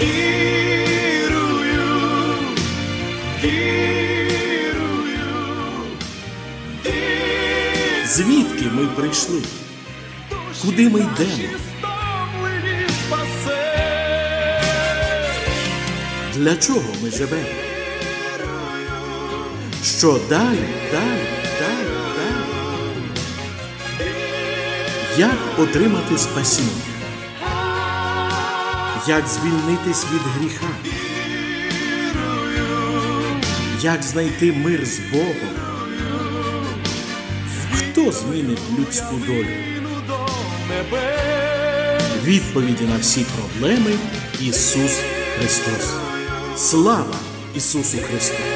Вірую, вірую, вірую. Звідки ми прийшли? Куди ми йдемо? Для чого ми живемо? Що далі, далі, далі, далі? Як отримати спасіння? Як звільнитись від гріха? Як знайти мир з Богом? Хто змінить людську долю? Відповіді на всі проблеми Ісус Христос. Слава Ісусу Христу!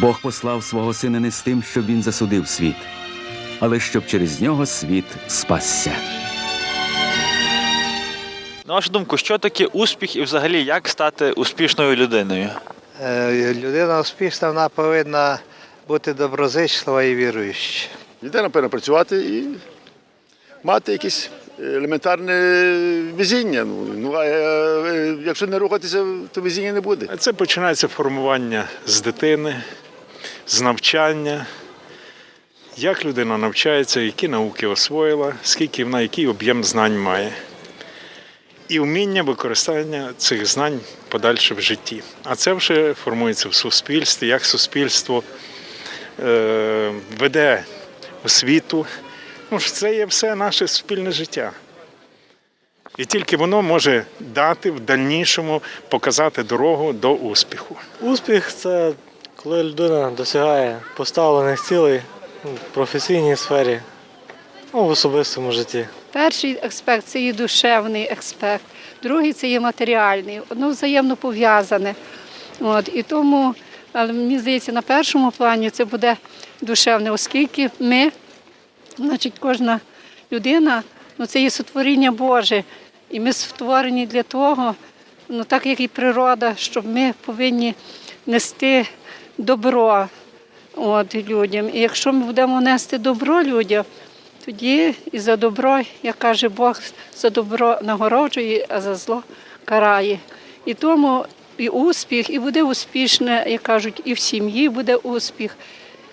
Бог послав свого сина не з тим, щоб він засудив світ, але щоб через нього світ спасся. На вашу думку, що таке успіх і взагалі як стати успішною людиною? Е, Людина успішна, вона повинна бути доброзичлива і віруюча. Людина повинна працювати і мати якесь елементарне везіння. Ну, ну а е, якщо не рухатися, то везіння не буде. Це починається формування з дитини, з навчання. Як людина навчається, які науки освоїла, скільки вона, який об'єм знань має. І вміння використання цих знань подальше в житті. А це вже формується в суспільстві, як суспільство е, веде освіту. Ну, це є все наше спільне життя. І тільки воно може дати в дальнішому показати дорогу до успіху. Успіх це коли людина досягає поставлених цілей в професійній сфері, ну, в особистому житті. Перший аспект це є душевний аспект, другий це є матеріальний, воно взаємно пов'язане. От, і тому, але мені здається, на першому плані це буде душевне, оскільки ми, значить, кожна людина, ну це є сотворіння Боже. І ми створені для того, ну так як і природа, щоб ми повинні нести добро от, людям. І якщо ми будемо нести добро людям, тоді і за добро, як каже Бог, за добро нагороджує, а за зло карає. І тому і успіх, і буде успішне, як кажуть, і в сім'ї буде успіх,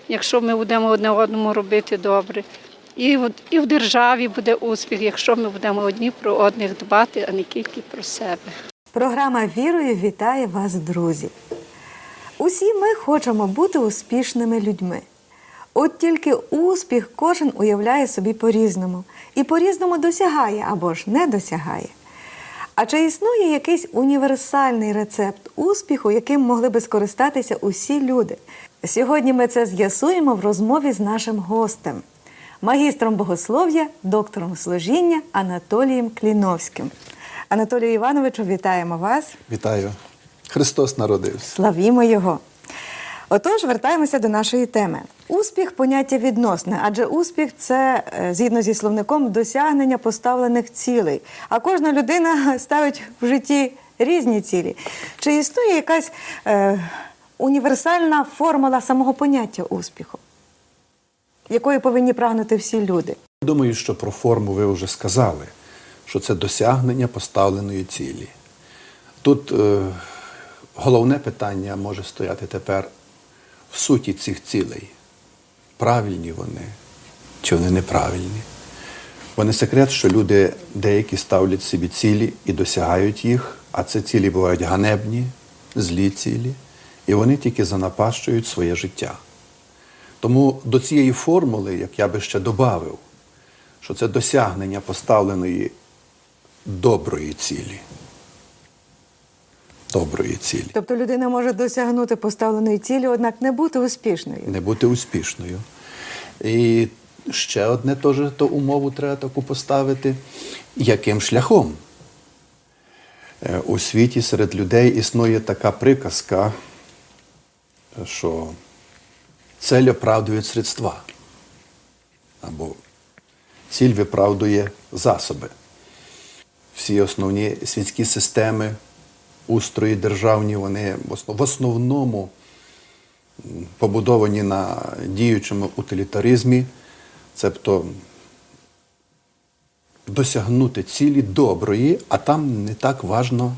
якщо ми будемо одне одному робити добре. І в, і в державі буде успіх, якщо ми будемо одні про одних дбати, а не тільки про себе. Програма Вірою вітає вас, друзі. Усі ми хочемо бути успішними людьми. От тільки успіх кожен уявляє собі по-різному і по-різному досягає або ж не досягає. А чи існує якийсь універсальний рецепт успіху, яким могли би скористатися усі люди? Сьогодні ми це з'ясуємо в розмові з нашим гостем, магістром богослов'я, доктором служіння Анатолієм Кліновським. Анатолію Івановичу, вітаємо вас. Вітаю. Христос народився. Славімо Його. Отож, вертаємося до нашої теми. Успіх поняття відносне, адже успіх це, е, згідно зі словником, досягнення поставлених цілей. А кожна людина ставить в житті різні цілі. Чи існує якась е, універсальна формула самого поняття успіху, якої повинні прагнути всі люди? Думаю, що про форму ви вже сказали, що це досягнення поставленої цілі. Тут е, головне питання може стояти тепер в суті цих цілей. Правильні вони чи вони неправильні. Бо не секрет, що люди деякі ставлять собі цілі і досягають їх, а це цілі бувають ганебні, злі цілі, і вони тільки занапащують своє життя. Тому до цієї формули, як я би ще додав, що це досягнення поставленої доброї цілі. Доброї цілі. Тобто людина може досягнути поставленої цілі, однак не бути успішною. не бути успішною. І ще одне теж то умову треба таку поставити, яким шляхом. Е, У світі серед людей існує така приказка, що цель оправдує средства. Або ціль виправдує засоби. Всі основні світські системи, устрої державні, вони в основному побудовані на діючому утилітаризмі, цебто досягнути цілі доброї, а там не так важно,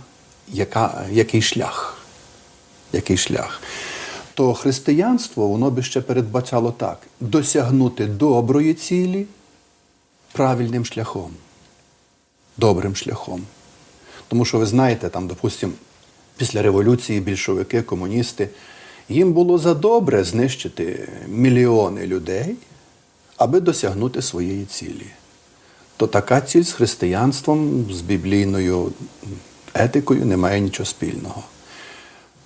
яка, який шлях. Який шлях. То християнство, воно би ще передбачало так: досягнути доброї цілі правильним шляхом, добрим шляхом. Тому що ви знаєте, там, допустимо, після революції більшовики, комуністи, їм було за добре знищити мільйони людей, аби досягнути своєї цілі. То така ціль з християнством, з біблійною етикою не має нічого спільного.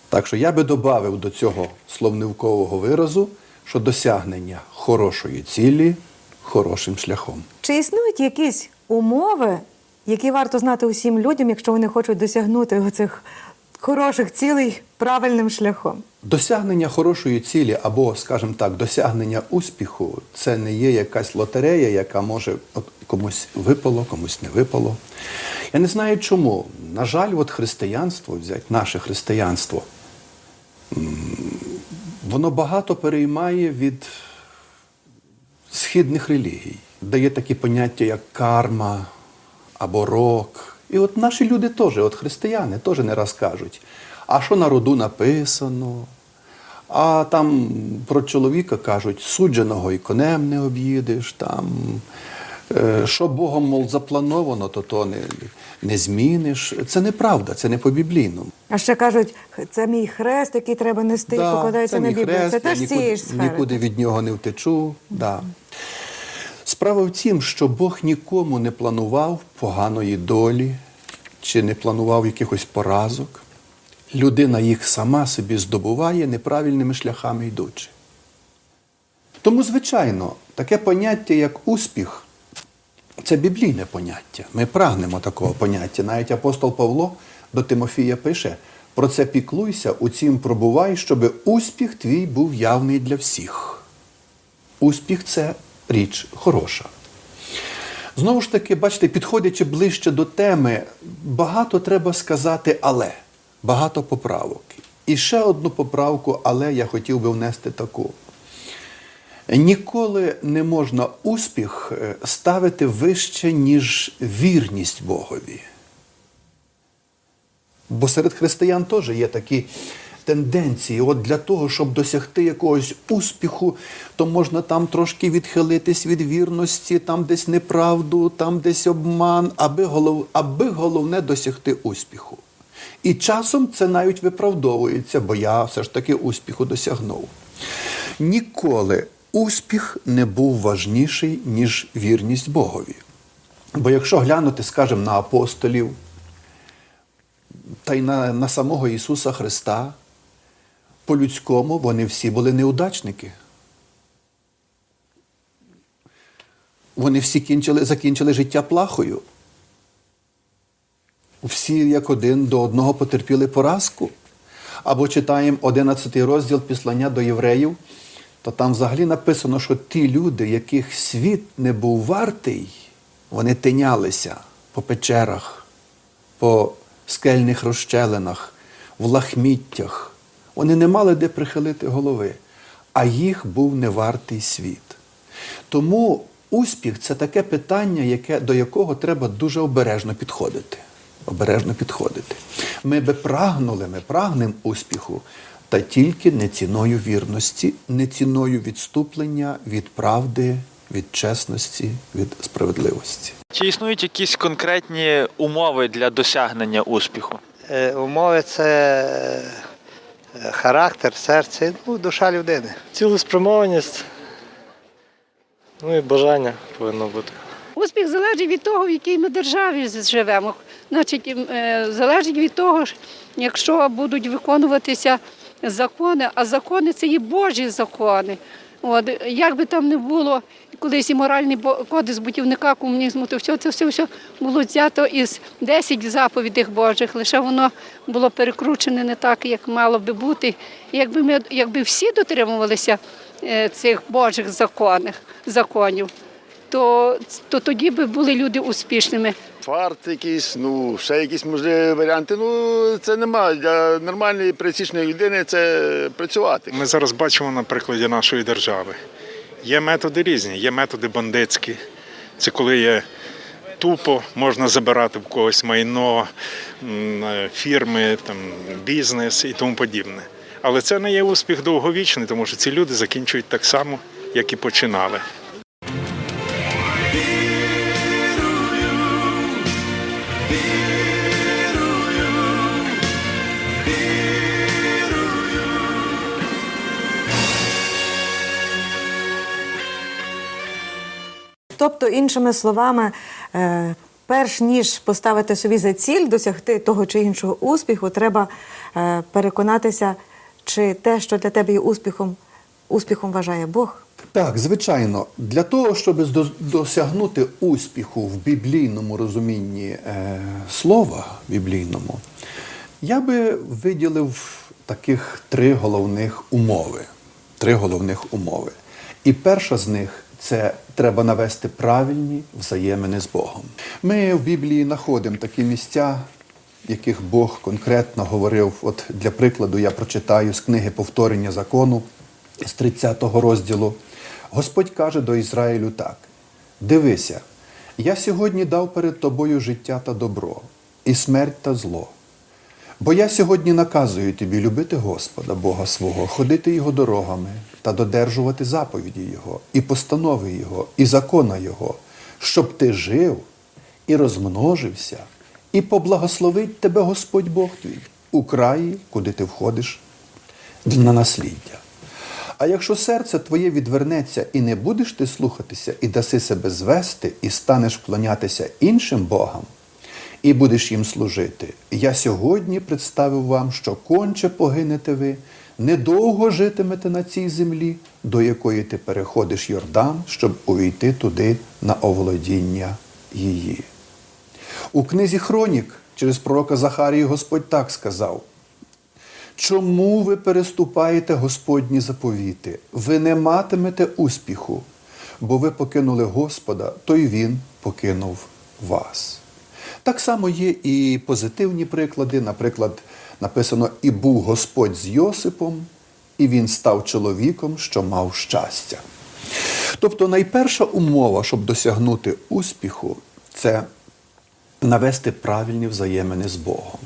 Так що я би додав до цього словнивкового виразу, що досягнення хорошої цілі хорошим шляхом. Чи існують якісь умови, які варто знати усім людям, якщо вони хочуть досягнути оцих хороших цілей правильним шляхом? Досягнення хорошої цілі або, скажімо так, досягнення успіху це не є якась лотерея, яка може от комусь випало, комусь не випало. Я не знаю чому. На жаль, от християнство, взять наше християнство, воно багато переймає від східних релігій, дає такі поняття, як карма або рок. І от наші люди теж, от християни, теж не раз кажуть, а що на роду написано? А там про чоловіка кажуть, судженого і конем не об'їдеш, там, е, що Богом, мол, заплановано, то то не, не зміниш. Це неправда, це не по-біблійному. А ще кажуть, це мій хрест, який треба нести, і покладається на Біблію. хрест, Це теж цієї ж сфери. нікуди від нього не втечу. Да. Справа в тім, що Бог нікому не планував поганої долі чи не планував якихось поразок. Людина їх сама собі здобуває неправильними шляхами йдучи. Тому, звичайно, таке поняття, як успіх, це біблійне поняття. Ми прагнемо такого поняття. Навіть апостол Павло до Тимофія пише: про це піклуйся, у цім пробувай, щоб успіх твій був явний для всіх. Успіх це річ хороша. Знову ж таки, бачите, підходячи ближче до теми, багато треба сказати але, багато поправок. І ще одну поправку, але я хотів би внести таку. Ніколи не можна успіх е, ставити вище, ніж вірність Богові. Бо серед християн теж є такі тенденції. От для того, щоб досягти якогось успіху, то можна там трошки відхилитись від вірності, там десь неправду, там десь обман, аби, голов... аби головне досягти успіху. І часом це навіть виправдовується, бо я все ж таки успіху досягнув. Ніколи успіх не був важніший, ніж вірність Богові. Бо якщо глянути, скажімо, на апостолів, та й на, на самого Ісуса Христа, по-людському вони всі були неудачники. Вони всі кінчили, закінчили життя плахою. Всі як один до одного потерпіли поразку. Або читаємо 11 розділ післання до євреїв, то там взагалі написано, що ті люди, яких світ не був вартий, вони тинялися по печерах, по скельних розщелинах, в лахміттях. Вони не мали де прихилити голови, а їх був невартий світ. Тому успіх це таке питання, яке, до якого треба дуже обережно підходити. Обережно підходити. Ми би прагнули, ми прагнемо успіху, та тільки не ціною вірності, не ціною відступлення від правди, від чесності, від справедливості. Чи існують якісь конкретні умови для досягнення успіху? Е, Умови це характер, серце, ну, душа людини. Цілеспрямованість, ну і бажання повинно бути. Успіх залежить від того, в якій ми державі живемо. Значить, е, залежить від того, якщо будуть виконуватися закони, а закони це є Божі закони. От, як би там не було, колись і моральний кодекс будівника комунізму, то все це все, все було взято із 10 заповідей Божих, лише воно було перекручене не так, як мало би бути. Якби ми якби всі дотримувалися е, цих Божих законів, то, то тоді би були люди успішними. Фарт якийсь, ну, ще якісь можливі варіанти. Ну, це немає. Для нормальної пересічної людини це працювати. Ми зараз бачимо на прикладі нашої держави. Є методи різні, є методи бандитські. Це коли є тупо, можна забирати в когось майно, е, фірми, там, бізнес і тому подібне. Але це не є успіх довговічний, тому що ці люди закінчують так само, як і починали. Тобто, іншими словами, е, перш ніж поставити собі за ціль досягти того чи іншого успіху, треба е, переконатися, чи те, що для тебе є успіхом, успіхом вважає Бог. Так, звичайно, для того, щоб досягнути успіху в біблійному розумінні е, слова біблійному, я би виділив таких три головних умови. Три головних умови. І перша з них це треба навести правильні взаємини з Богом. Ми в Біблії знаходимо такі місця, яких Бог конкретно говорив. От для прикладу, я прочитаю з книги Повторення закону з 30 розділу. Господь каже до Ізраїлю так: Дивися, я сьогодні дав перед тобою життя та добро, і смерть та зло. Бо я сьогодні наказую тобі любити Господа, Бога свого, ходити Його дорогами та додержувати заповіді Його, і постанови Його, і закона Його, щоб ти жив і розмножився, і поблагословить тебе Господь Бог твій у краї, куди ти входиш на насліддя. А якщо серце твоє відвернеться і не будеш ти слухатися, і даси себе звести, і станеш вклонятися іншим Богам, і будеш їм служити, я сьогодні представив вам, що конче погинете ви, недовго житимете на цій землі, до якої ти переходиш Йордан, щоб увійти туди на оволодіння її. У книзі Хронік через пророка Захарію Господь так сказав. Чому ви переступаєте Господні заповіти? Ви не матимете успіху, бо ви покинули Господа, то й Він покинув вас. Так само є і позитивні приклади. Наприклад, написано: І був Господь з Йосипом, і він став чоловіком, що мав щастя. Тобто, найперша умова, щоб досягнути успіху, це навести правильні взаємини з Богом.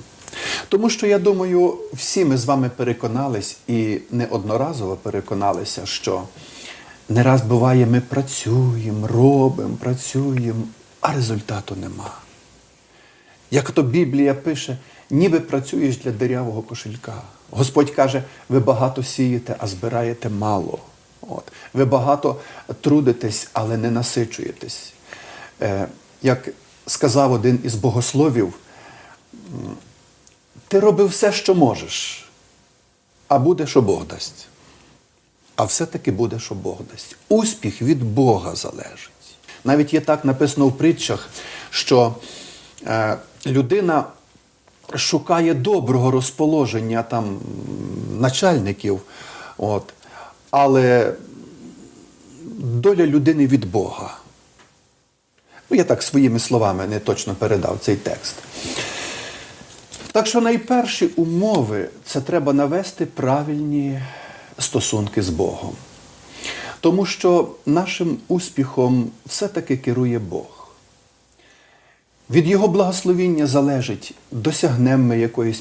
Тому що я думаю, всі ми з вами переконались і неодноразово переконалися, що не раз буває, ми працюємо, робимо, працюємо, а результату нема. Як то Біблія пише, ніби працюєш для дирявого кошелька. Господь каже, ви багато сієте, а збираєте мало. От. Ви багато трудитесь, але не насичуєтесь. Е, як сказав один із богословів, ти робив все, що можеш, а буде, що Бог дасть. А все-таки буде, що Бог дасть. Успіх від Бога залежить. Навіть є так написано в притчах, що е, людина шукає доброго розположення там начальників, от, але доля людини від Бога. Ну, я так своїми словами не точно передав цей текст. Так що найперші умови це треба навести правильні стосунки з Богом. Тому що нашим успіхом все-таки керує Бог. Від Його благословіння залежить, досягнемо ми якоїсь